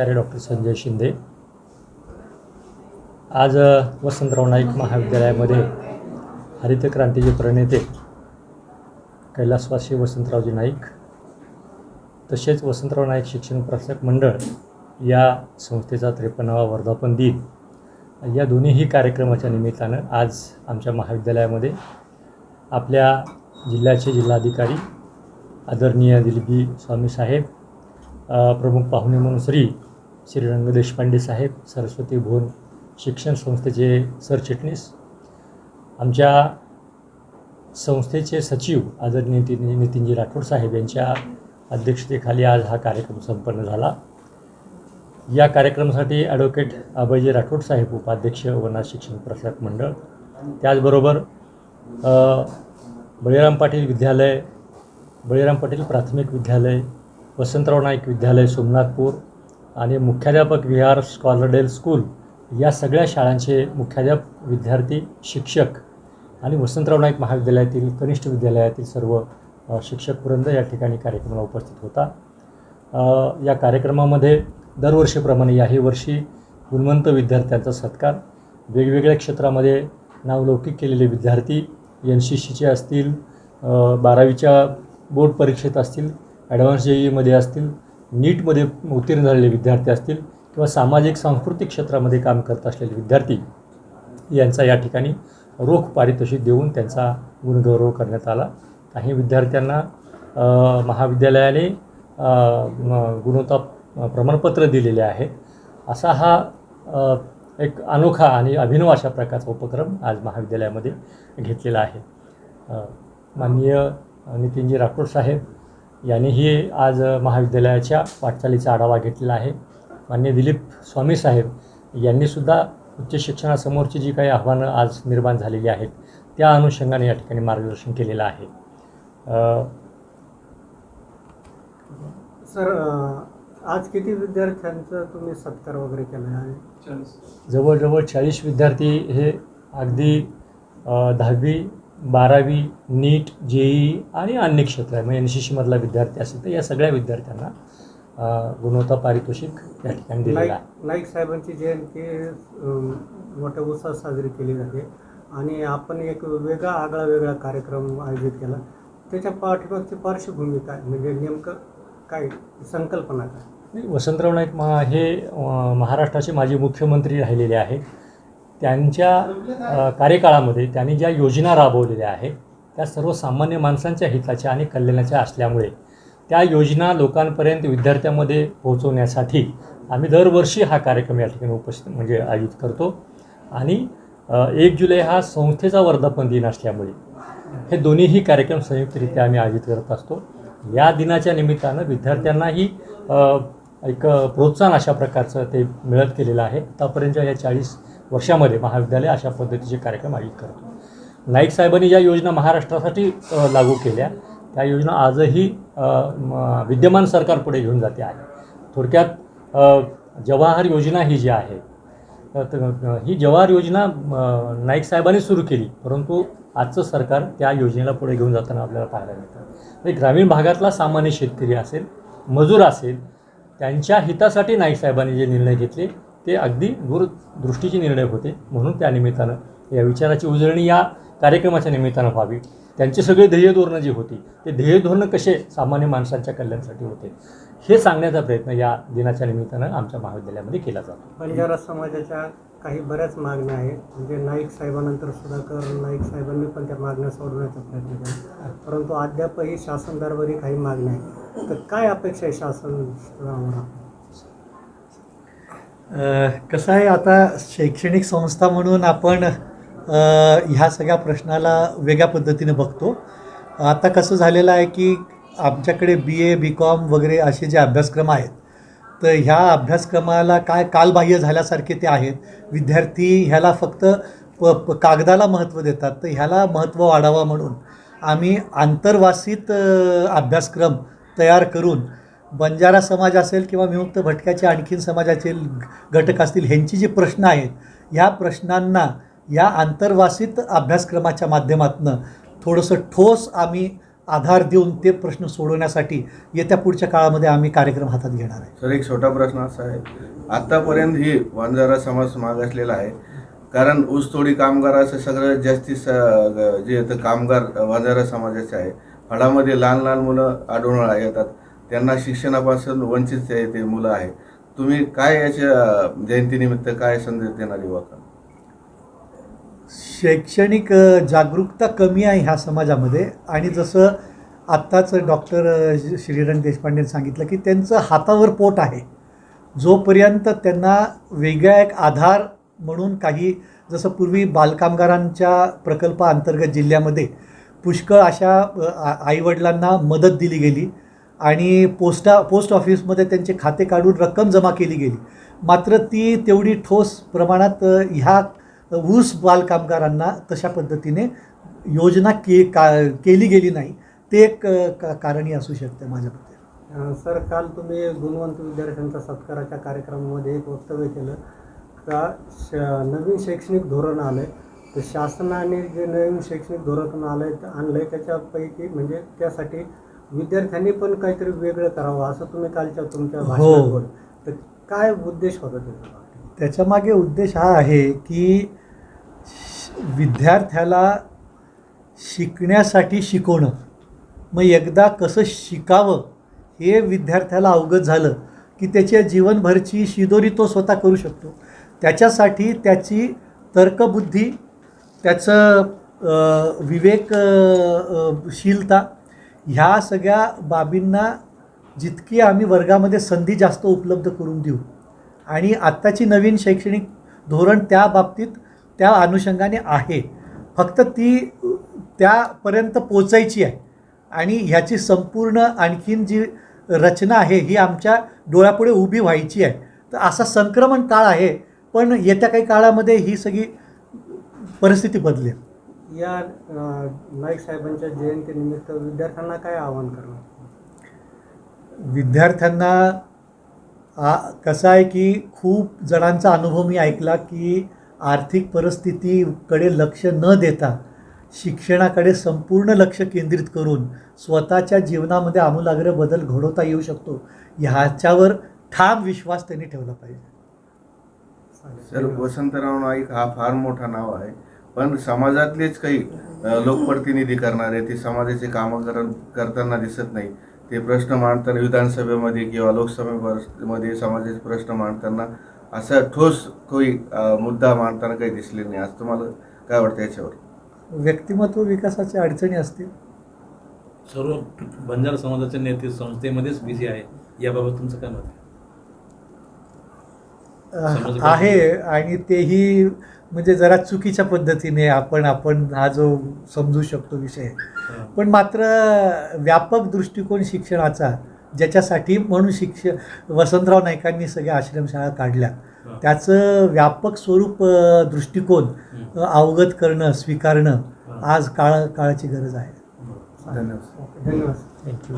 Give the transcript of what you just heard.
प्राचार्य डॉक्टर संजय शिंदे. आज वसंतराव नाईक महाविद्यालयामध्ये हरित क्रांतीचे प्रणेते कैलासवासी वसंतरावजी नाईक तसेच वसंतराव नाईक शिक्षण प्रसारक मंडळ या संस्थेचा त्रेपन्नावा वर्धापन दिन या दोन्हीही कार्यक्रमाच्या निमित्तानं आज आमच्या महाविद्यालयामध्ये आपल्या जिल्ह्याचे जिल्हाधिकारी आदरणीय दिलीपी स्वामी साहेब प्रमुख पाहुणे म्हणून श्री श्रीरंग देशपांडे साहेब सरस्वती भुवन शिक्षण संस्थेचे सरचिटणीस आमच्या संस्थेचे सचिव आदरणीय नितीन नितीनजी राठोड साहेब यांच्या अध्यक्षतेखाली आज हा कार्यक्रम संपन्न झाला. या कार्यक्रमासाठी ॲडव्होकेट अभयजी राठोड साहेब उपाध्यक्ष वना शिक्षण प्रसारक मंडळ त्याचबरोबर बळीराम पाटील विद्यालय बळीराम पाटील प्राथमिक विद्यालय वसंतराव नाईक विद्यालय सोमनाथपूर आणि मुख्याध्यापक विहार स्कॉलरडेल स्कूल या सगळ्या शाळांचे मुख्याध्यापक विद्यार्थी शिक्षक आणि वसंतराव नाईक महाविद्यालयातील कनिष्ठ विद्यालयातील सर्व शिक्षक वृंद या ठिकाणी कार्यक्रमाला उपस्थित होता. या कार्यक्रमामध्ये दरवर्षीप्रमाणे याही वर्षी गुणवंत विद्यार्थ्यांचा सत्कार वेगवेगळ्या क्षेत्रामध्ये नावलौकिक केलेले विद्यार्थी एन सी सीचे असतील बारावीच्या बोर्ड परीक्षेत असतील ॲडव्हान्स जे ईमध्ये असतील नीटमध्ये उत्तीर्ण झालेले विद्यार्थी असतील किंवा सामाजिक सांस्कृतिक क्षेत्रामध्ये काम करत असलेले विद्यार्थी यांचा या ठिकाणी रोख पारितोषिक देऊन त्यांचा गुणगौरव करण्यात आला. काही विद्यार्थ्यांना महाविद्यालयाने गुणवत्ता प्रमाणपत्र दिलेले आहेत. असा हा एक अनोखा आणि अभिनव अशा प्रकारचा उपक्रम आज महाविद्यालयामध्ये घेतलेला आहे. माननीय नितीनजी राठोड साहेब यांनीही आज महाविद्यालयाच्या वाटचालीचा आढावा घेतलेला आहे. माननीय दिलीप स्वामी साहेब यांनीसुद्धा उच्च शिक्षणासमोरची जी काही आव्हानं आज निर्माण झालेली आहेत त्या अनुषंगाने या ठिकाणी मार्गदर्शन केलेलं आहे. सर आज किती विद्यार्थ्यांचा तुम्ही सत्कार वगैरे केला आहे जवळजवळ चाळीस विद्यार्थी हे अगदी दहावी बारावी नीट जे ई आणि अन्य क्षेत्र आहे म्हणजे एन सी सीमधला विद्यार्थी असेल तर या सगळ्या विद्यार्थ्यांना गुणवत्ता पारितोषिक या ठिकाणी दिलेलं नाईक आहे. नाईक साहेबांची जयंती मोठ्या उत्साहात साजरी केली जाते. आणि आपण एक वेगळा आगळा वेगळा कार्यक्रम आयोजित केला. त्याच्या पाठीमागची पार्श्वभूमी काय? म्हणजे नेमकं काय? संकल्पना काय? नाही, वसंतराव नाईक महा हे महाराष्ट्राचे माजी मुख्यमंत्री राहिलेले आहेत. त्यांच्या कार्यकाळामध्ये त्यांनी ज्या योजना राबवलेल्या आहेत त्या सर्वसामान्य माणसांच्या हिताच्या आणि कल्याणाच्या असल्यामुळे त्या योजना लोकांपर्यंत विद्यार्थ्यांमध्ये पोहोचवण्यासाठी आम्ही दरवर्षी हा कार्यक्रम या ठिकाणी उपस्थित म्हणजे आयोजित करतो. आणि एक जुलै हा संस्थेचा वर्धापन दिन असल्यामुळे हे दोन्हीही कार्यक्रम संयुक्तरित्या आम्ही आयोजित करत असतो. या दिनाच्या निमित्तानं विद्यार्थ्यांनाही एक प्रोत्साहन अशा प्रकारचं ते मिळत केलेलं आहे. आतापर्यंत या चाळीस वर्षामध्ये महाविद्यालय अशा पद्धतीचे कार्यक्रम आयोजित करतो. नाईक साहेबांनी ज्या योजना महाराष्ट्रासाठी लागू केल्या त्या योजना आजही विद्यमान सरकार विद्यमान सरकारपुढे घेऊन जाते आहे. थोडक्यात जवाहर योजना ही जी आहे ही जवाहर योजना नाईक साहेबांनी सुरू केली परंतु आजचं सरकार त्या योजनेला पुढे घेऊन जाताना आपल्याला पाहायला मिळतं. म्हणजे ग्रामीण भागातला सामान्य शेतकरी असेल मजूर असेल त्यांच्या हितासाठी नाईक साहेबांनी जे निर्णय घेतले ते अगदी दूरदृष्टीचे निर्णय होते. म्हणून त्या निमित्तानं या विचाराची उजळणी या कार्यक्रमाच्या निमित्तानं व्हावी. त्यांचे सगळे ध्येयधोरणं जी होती ते ध्येय धोरणं कसे सामान्य माणसांच्या कल्याणासाठी होते हे सांगण्याचा प्रयत्न या दिनाच्या निमित्तानं आमच्या महाविद्यालयामध्ये केला जातो. बंजारा समाजाच्या काही बऱ्याच मागण्या आहेत. म्हणजे नाईक साहेबानंतर सुधाकर नाईक साहेबांनी पण त्या मागण्या सोडवण्याचा प्रयत्न केला. परंतु अद्यापही शासन दरबारी काही मागण्या आहेत. तर काय अपेक्षा आहे शासन स्तरावर? कसं आहे आता शैक्षणिक संस्था म्हणून आपण ह्या सगळ्या प्रश्नाला वेगळ्या पद्धतीने बघतो. आता कसं झालेलं आहे की आमच्याकडे बी ए बी कॉम वगैरे असे जे अभ्यासक्रम आहेत तर ह्या अभ्यासक्रमाला काय कालबाह्य झाल्यासारखे ते आहेत. विद्यार्थी ह्याला फक्त प प कागदाला महत्त्व देतात तर ह्याला महत्त्व वाढावं म्हणून आम्ही आंतरवासित अभ्यासक्रम तयार करून बंजारा समाज असेल किंवा विमुक्त भटक्याचे आणखीन समाजाचे घटक असतील ह्यांची जी प्रश्न आहेत ह्या प्रश्नांना या आंतरवासित अभ्यासक्रमाच्या माध्यमातून थोडंसं ठोस आम्ही आधार देऊन ते प्रश्न सोडवण्यासाठी येत्या पुढच्या काळामध्ये आम्ही कार्यक्रम हातात घेणार आहे. सर एक छोटा प्रश्न असा आहे. आत्तापर्यंत ही वंजारा समाज मागासलेला आहे. कारण ऊसतोडी कामगार असं सगळं जास्तीत स- जे येतं कामगार वंजारा समाजाचे आहे. फळामध्ये लहान लहान मुलं आढळून येतात त्यांना शिक्षणापासून वंचित ते ते मुलं आहे तुम्ही काय याच्या जयंतीनिमित्त काय संदेश देणार युवकांना? शैक्षणिक जागरूकता कमी आहे ह्या समाजामध्ये. आणि जसं आत्ताच डॉक्टर श्रीरंग देशपांडे सांगितलं की त्यांचं हातावर पोट आहे. जोपर्यंत त्यांना वेगळा एक आधार म्हणून काही जसं पूर्वी बालकामगारांच्या प्रकल्पाअंतर्गत जिल्ह्यामध्ये पुष्कळ अशा आईवडिलांना मदत दिली गेली. आणि पोस्टा पोस्ट ऑफिसमध्ये त्यांचे खाते काढून रक्कम जमा केली गेली. मात्र ती तेवढी ठोस प्रमाणात ह्या ऊस बालकामगारांना तशा पद्धतीने योजना के का केली गेली नाही. ते एक का कारणही असू शकते माझ्या मते. सर काल तुम्ही गुणवंत विद्यार्थ्यांचा सत्काराच्या कार्यक्रमामध्ये एक वक्तव्य केलं का श नवीन शैक्षणिक धोरण आलं आहे तर शासनाने जे नवीन शैक्षणिक धोरण आलं आहे आणलं आहे त्याच्यापैकी म्हणजे त्यासाठी विद्यार्थ्यांनी पण काहीतरी वेगळं करावं असं तुम्ही कालच्या तुमच्या हो. भाषणात तर काय उद्देश होता त्याचा त्याच्यामागे उद्देश हा आहे की श- विद्यार्थ्याला शिकण्यासाठी शिकवणं. मग एकदा कसं शिकावं हे विद्यार्थ्याला अवगत झालं की त्याच्या जीवनभरची शिदोरी तो स्वतः करू शकतो. त्याच्यासाठी त्याची तर्कबुद्धी त्याचं अ, विवेक अ, अ, शीलता ह्या सगळ्या बाबींना जितकी आम्ही वर्गामध्ये संधी जास्त उपलब्ध करून देऊ आणि आत्ताची नवीन शैक्षणिक धोरण त्या बाबतीत त्या अनुषंगाने आहे. फक्त ती त्यापर्यंत पोचायची आहे. आणि ह्याची संपूर्ण आणखीन जी रचना आहे ही आमच्या डोळ्यापुढे उभी व्हायची आहे. तर असा संक्रमण काळ आहे पण येत्या काही काळामध्ये ही सगळी परिस्थिती बदलेल. या नाईक साहेबांच्या जयंतीनिमित्त विद्यार्थ्यांना काय आवाहन करणार? विद्यार्थ्यांना आ कसं आहे की खूप जणांचा अनुभव मी ऐकला की आर्थिक परिस्थितीकडे लक्ष न देता शिक्षणाकडे संपूर्ण लक्ष केंद्रित करून स्वतःच्या जीवनामध्ये आमूलाग्र बदल घडवता येऊ शकतो ह्याच्यावर ठाम विश्वास त्यांनी ठेवला पाहिजे. सर वसंतराव नाईक हा फार मोठा नाव आहे. पण समाजातलेच काही लोकप्रतिनिधी करणारे ते समाजाचे कामं कर करताना दिसत नाही. ते प्रश्न मांडताना विधानसभेमध्ये किंवा लोकसभेमध्ये समाजाचे प्रश्न मांडताना असा ठोस काही अ, मुद्दा मांडताना काही दिसले नाही. आज तुम्हाला काय वाटतं याच्यावर? व्यक्तिमत्व विकासाच्या अडचणी असतील? सर्व बंजारा समाजाचे नेते संस्थेमध्येच बिझी आहे. याबाबत तुमचं काय मत आहे आणि तेही म्हणजे जरा चुकीच्या पद्धतीने आपण आपण हा जो समजू शकतो विषय. पण मात्र व्यापक दृष्टिकोन शिक्षणाचा ज्याच्यासाठी म्हणून शिक्षण वसंतराव नाईकांनी सगळ्या आश्रमशाळा काढल्या. त्याचं व्यापक स्वरूप दृष्टिकोन अवगत करणं स्वीकारणं. आज काळ काळाची गरज आहे. धन्यवाद. धन्यवाद. थँक्यू